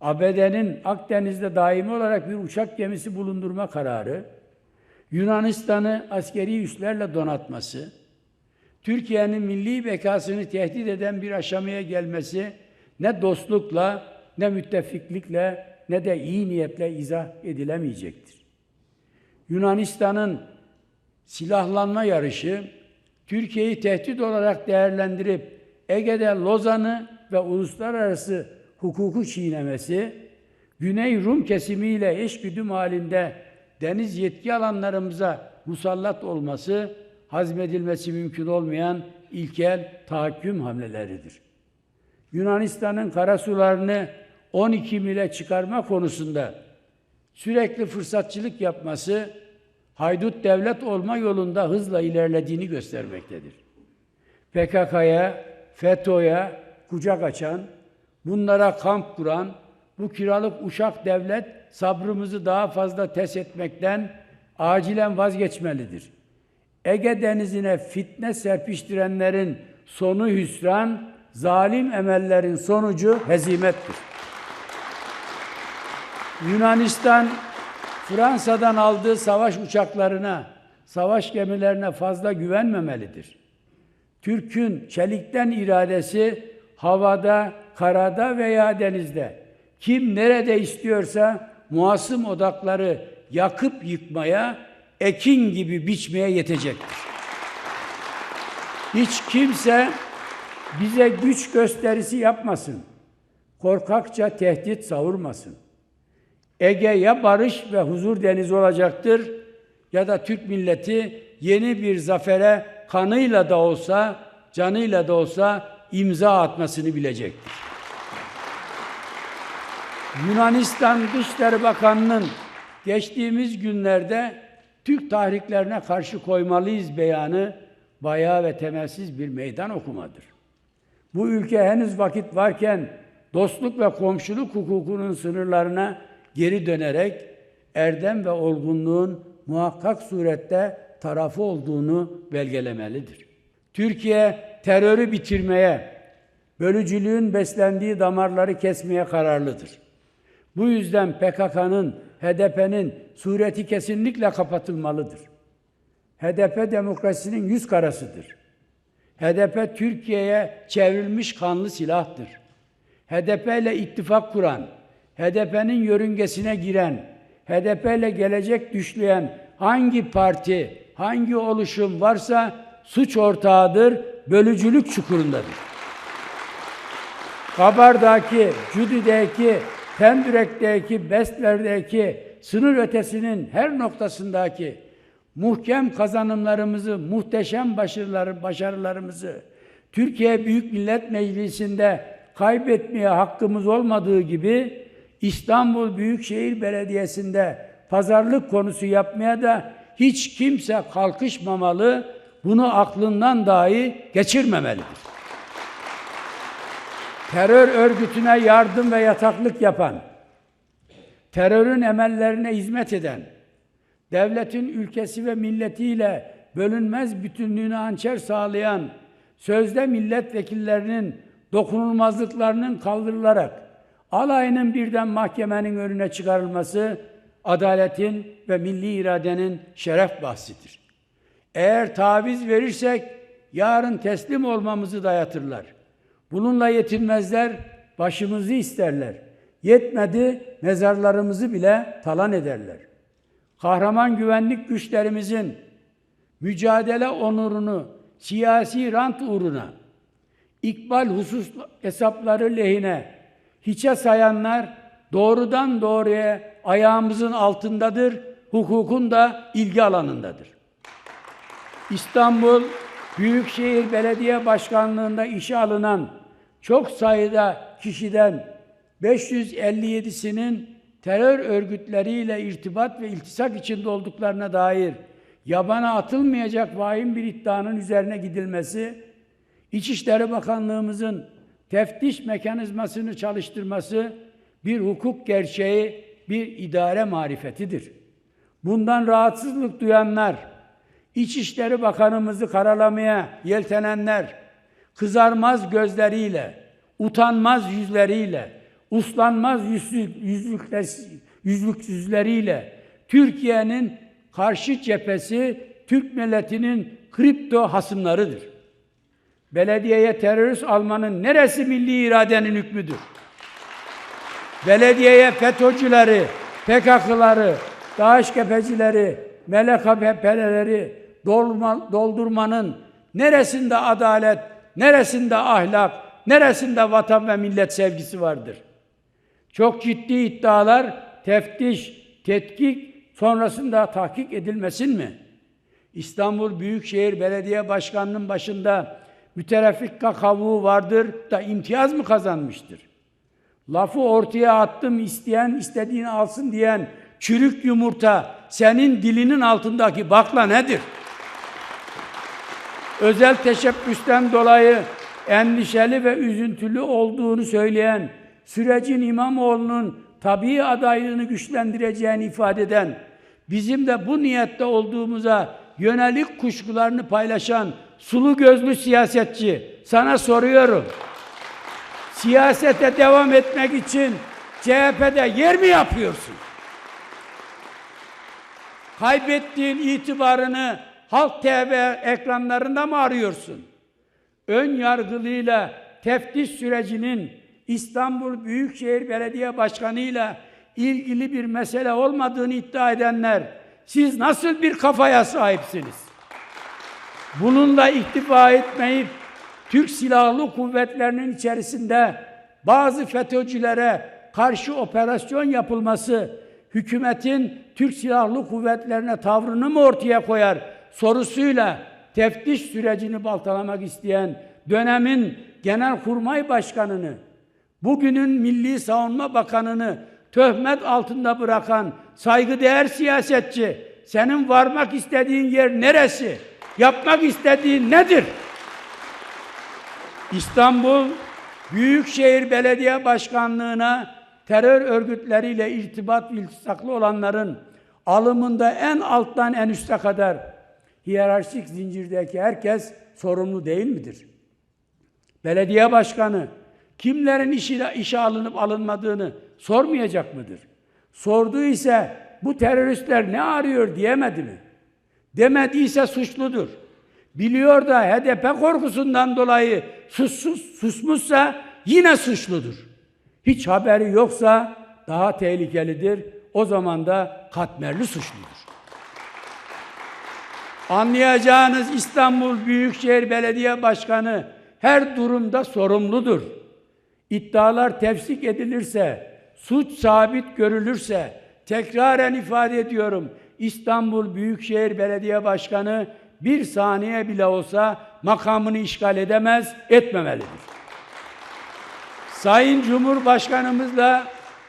ABD'nin Akdeniz'de daimi olarak bir uçak gemisi bulundurma kararı, Yunanistan'ı askeri üslerle donatması, Türkiye'nin milli bekasını tehdit eden bir aşamaya gelmesi ne dostlukla, ne müttefiklikle, ne de iyi niyetle izah edilemeyecektir. Yunanistan'ın silahlanma yarışı, Türkiye'yi tehdit olarak değerlendirip Ege'de Lozan'ı ve uluslararası hukuku çiğnemesi, Güney Rum kesimiyle eşgüdüm halinde deniz yetki alanlarımıza musallat olması, hazmedilmesi mümkün olmayan ilkel tahakküm hamleleridir. Yunanistan'ın karasularını 12 mile çıkarma konusunda sürekli fırsatçılık yapması, haydut devlet olma yolunda hızla ilerlediğini göstermektedir. PKK'ya, FETÖ'ye kucak açan, bunlara kamp kuran, bu kiralık uşak devlet sabrımızı daha fazla test etmekten acilen vazgeçmelidir. Ege denizine fitne serpiştirenlerin sonu hüsran, zalim emellerin sonucu hezimettir. Yunanistan Fransa'dan aldığı savaş uçaklarına, savaş gemilerine fazla güvenmemelidir. Türk'ün çelikten iradesi havada, karada veya denizde kim nerede istiyorsa muasım odakları yakıp yıkmaya, ekin gibi biçmeye yetecektir. Hiç kimse bize güç gösterisi yapmasın. Korkakça tehdit savurmasın. Ege ya barış ve huzur denizi olacaktır ya da Türk milleti yeni bir zafere kanıyla da olsa, canıyla da olsa imza atmasını bilecektir. Yunanistan Dışişleri Bakanı'nın geçtiğimiz günlerde Türk tahriklerine karşı koymalıyız beyanı bayağı ve temelsiz bir meydan okumadır. Bu ülke henüz vakit varken dostluk ve komşuluk hukukunun sınırlarına geri dönerek erdem ve olgunluğun muhakkak surette tarafı olduğunu belgelemelidir. Türkiye terörü bitirmeye, bölücülüğün beslendiği damarları kesmeye kararlıdır. Bu yüzden PKK'nın, HDP'nin sureti kesinlikle kapatılmalıdır. HDP demokrasinin yüz karasıdır. HDP Türkiye'ye çevrilmiş kanlı silahtır. HDP ile ittifak kuran, HDP'nin yörüngesine giren, HDP ile gelecek düşleyen hangi parti, hangi oluşum varsa suç ortağıdır, bölücülük çukurundadır. Kabardaki, Cüdi'deki, Pendürek'teki, Bestler'deki, sınır ötesinin her noktasındaki muhkem kazanımlarımızı, muhteşem başarıları, başarılarımızı Türkiye Büyük Millet Meclisi'nde kaybetmeye hakkımız olmadığı gibi İstanbul Büyükşehir Belediyesi'nde pazarlık konusu yapmaya da hiç kimse kalkışmamalı, bunu aklından dahi geçirmemelidir. Terör örgütüne yardım ve yataklık yapan, terörün emellerine hizmet eden, devletin ülkesi ve milletiyle bölünmez bütünlüğünü hançer sağlayan sözde milletvekillerinin dokunulmazlıklarının kaldırılarak alayının birden mahkemenin önüne çıkarılması adaletin ve milli iradenin şeref bahsidir. Eğer taviz verirsek yarın teslim olmamızı dayatırlar. Bununla yetinmezler, başımızı isterler. Yetmedi mezarlarımızı bile talan ederler. Kahraman güvenlik güçlerimizin mücadele onurunu siyasi rant uğruna, ikbal husus hesapları lehine hiçe sayanlar doğrudan doğruya ayağımızın altındadır, hukukun da ilgi alanındadır. İstanbul Büyükşehir Belediye Başkanlığında işe alınan çok sayıda kişiden 557'sinin terör örgütleriyle irtibat ve iltisak içinde olduklarına dair yabana atılmayacak vahim bir iddianın üzerine gidilmesi, İçişleri Bakanlığımızın teftiş mekanizmasını çalıştırması bir hukuk gerçeği, bir idare marifetidir. Bundan rahatsızlık duyanlar, İçişleri Bakanımızı karalamaya yeltenenler, kızarmaz gözleriyle, utanmaz yüzleriyle, uslanmaz yüzlük, yüzlükler, yüzlüksüzleriyle Türkiye'nin karşı cephesi Türk milletinin kripto hasımlarıdır. Belediyeye terörist almanın neresi milli iradenin hükmüdür? Belediyeye FETÖ'cüleri, PKK'ları, DAEŞ MLKP'leri doldurma, doldurmanın neresinde adalet, neresinde ahlak, neresinde vatan ve millet sevgisi vardır? Çok ciddi iddialar teftiş, tetkik sonrasında tahkik edilmesin mi? İstanbul Büyükşehir Belediye Başkanı'nın başında mütereffikka kavuğu vardır da imtiyaz mı kazanmıştır? Lafı ortaya attım isteyen istediğini alsın diyen çürük yumurta senin dilinin altındaki bakla nedir? Özel teşebbüsten dolayı endişeli ve üzüntülü olduğunu söyleyen sürecin İmamoğlu'nun tabii adaylığını güçlendireceğini ifade eden bizim de bu niyette olduğumuza yönelik kuşkularını paylaşan sulu gözlü siyasetçi sana soruyorum. Siyasete devam etmek için CHP'de yer mi yapıyorsun? Kaybettiğin itibarını Halk TV ekranlarında mı arıyorsun? Ön yargılıyla teftiş sürecinin İstanbul Büyükşehir Belediye Başkanı ile ilgili bir mesele olmadığını iddia edenler siz nasıl bir kafaya sahipsiniz? Bununla iktifa etmeyip Türk Silahlı Kuvvetlerinin içerisinde bazı FETÖ'cülere karşı operasyon yapılması hükümetin Türk Silahlı Kuvvetlerine tavrını mı ortaya koyar sorusuyla teftiş sürecini baltalamak isteyen dönemin Genelkurmay Başkanı'nı, bugünün Milli Savunma Bakanı'nı töhmet altında bırakan saygıdeğer siyasetçi, senin varmak istediğin yer neresi? Yapmak istediğin nedir? İstanbul Büyükşehir Belediye Başkanlığı'na terör örgütleriyle irtibat iltisaklı olanların alımında en alttan en üste kadar hiyerarşik zincirdeki herkes sorumlu değil midir? Belediye başkanı kimlerin işe, işe alınıp alınmadığını sormayacak mıdır? Sordu ise bu teröristler ne arıyor diyemedi mi? Demediyse suçludur. Biliyor da HDP korkusundan dolayı sussuz, susmuşsa yine suçludur. Hiç haberi yoksa daha tehlikelidir. O zaman da katmerli suçludur. Anlayacağınız İstanbul Büyükşehir Belediye Başkanı her durumda sorumludur. İddialar tefsik edilirse, suç sabit görülürse, tekraren ifade ediyorum, İstanbul Büyükşehir Belediye Başkanı bir saniye bile olsa makamını işgal edemez, etmemelidir. Sayın Cumhurbaşkanımızla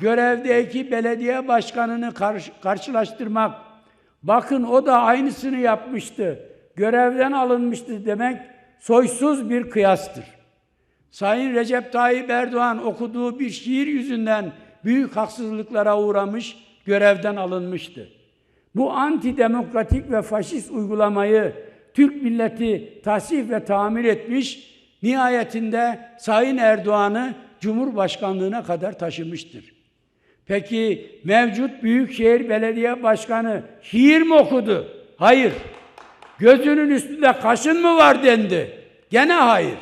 görevdeki belediye başkanını karşı, karşılaştırmak, bakın o da aynısını yapmıştı, görevden alınmıştı demek soysuz bir kıyastır. Sayın Recep Tayyip Erdoğan okuduğu bir şiir yüzünden büyük haksızlıklara uğramış, görevden alınmıştı. Bu antidemokratik ve faşist uygulamayı Türk milleti tasih ve tamir etmiş, nihayetinde Sayın Erdoğan'ı Cumhurbaşkanlığına kadar taşımıştır. Peki mevcut Büyükşehir Belediye Başkanı şiir mi okudu? Hayır. Gözünün üstünde kaşın mı var dendi? Gene hayır.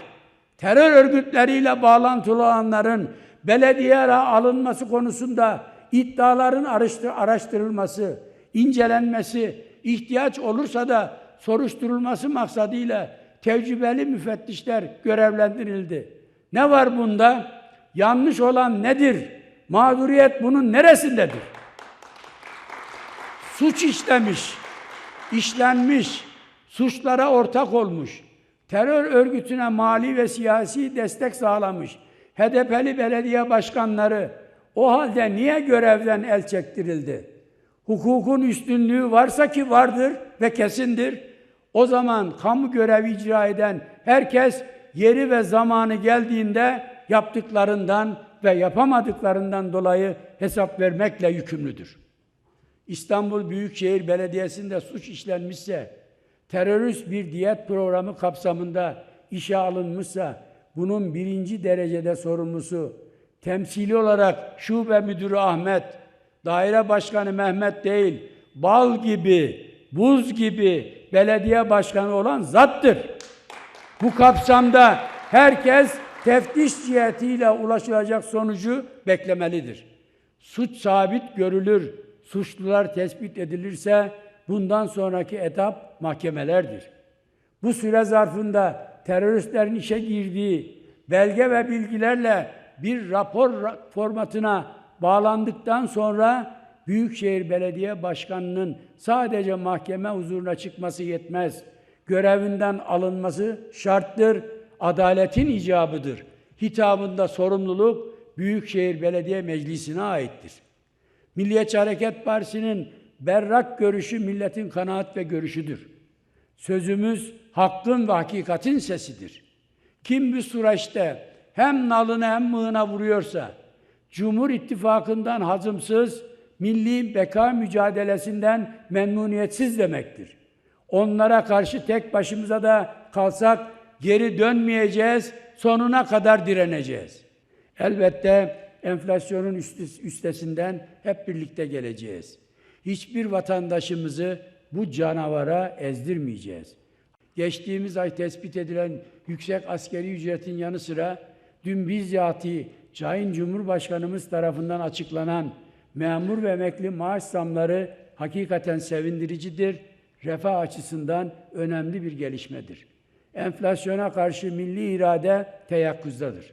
Terör örgütleriyle bağlantılı olanların belediyeye alınması konusunda iddiaların araştırılması, incelenmesi, ihtiyaç olursa da soruşturulması maksadıyla tecrübeli müfettişler görevlendirildi. Ne var bunda? Yanlış olan nedir? Mağduriyet bunun neresindedir? Suç işlemiş, işlenmiş, suçlara ortak olmuş, terör örgütüne mali ve siyasi destek sağlamış, HDP'li belediye başkanları o halde niye görevden el çektirildi? Hukukun üstünlüğü varsa ki vardır ve kesindir. O zaman kamu görevi icra eden herkes yeri ve zamanı geldiğinde yaptıklarından ve yapamadıklarından dolayı hesap vermekle yükümlüdür. İstanbul Büyükşehir Belediyesi'nde suç işlenmişse, terörist bir diyet programı kapsamında işe alınmışsa, bunun birinci derecede sorumlusu temsili olarak şube müdürü Ahmet, daire başkanı Mehmet değil, bal gibi, buz gibi belediye başkanı olan zattır. Bu kapsamda herkes teftiş cihetiyle ulaşılacak sonucu beklemelidir. Suç sabit görülür, suçlular tespit edilirse bundan sonraki etap mahkemelerdir. Bu süre zarfında teröristlerin işe girdiği belge ve bilgilerle bir rapor ra- formatına bağlandıktan sonra Büyükşehir Belediye Başkanı'nın sadece mahkeme huzuruna çıkması yetmez. Görevinden alınması şarttır, adaletin icabıdır. Hitabında sorumluluk Büyükşehir Belediye Meclisi'ne aittir. Milliyetçi Hareket Partisi'nin berrak görüşü milletin kanaat ve görüşüdür. Sözümüz hakkın ve hakikatin sesidir. Kim bu süreçte hem nalını hem mığına vuruyorsa, Cumhur İttifakı'ndan hazımsız, milli beka mücadelesinden memnuniyetsiz demektir. Onlara karşı tek başımıza da kalsak geri dönmeyeceğiz, sonuna kadar direneceğiz. Elbette enflasyonun üst- üstesinden hep birlikte geleceğiz. Hiçbir vatandaşımızı bu canavara ezdirmeyeceğiz. Geçtiğimiz ay tespit edilen yüksek askeri ücretin yanı sıra dün bizzati Sayın Cumhurbaşkanımız tarafından açıklanan memur ve emekli maaş zamları hakikaten sevindiricidir, refah açısından önemli bir gelişmedir. Enflasyona karşı milli irade teyakkuzdadır.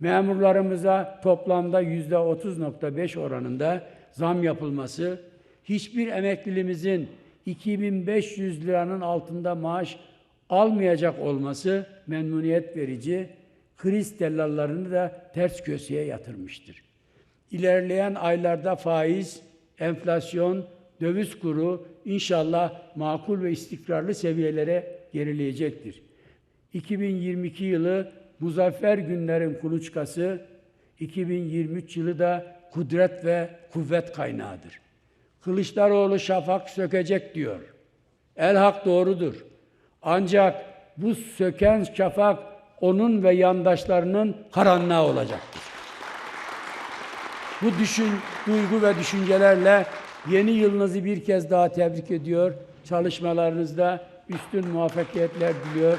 Memurlarımıza toplamda yüzde 30.5 oranında zam yapılması, hiçbir emeklilimizin 2500 liranın altında maaş almayacak olması memnuniyet verici, kriz tellallarını da ters köşeye yatırmıştır. İlerleyen aylarda faiz, enflasyon, döviz kuru inşallah makul ve istikrarlı seviyelere gerileyecektir. 2022 yılı muzaffer günlerin kuluçkası, 2023 yılı da kudret ve kuvvet kaynağıdır. Kılıçdaroğlu şafak sökecek diyor. El hak doğrudur. Ancak bu söken şafak onun ve yandaşlarının karanlığı olacaktır. Bu düşün, duygu ve düşüncelerle yeni yılınızı bir kez daha tebrik ediyor. Çalışmalarınızda üstün muvaffakiyetler diliyor.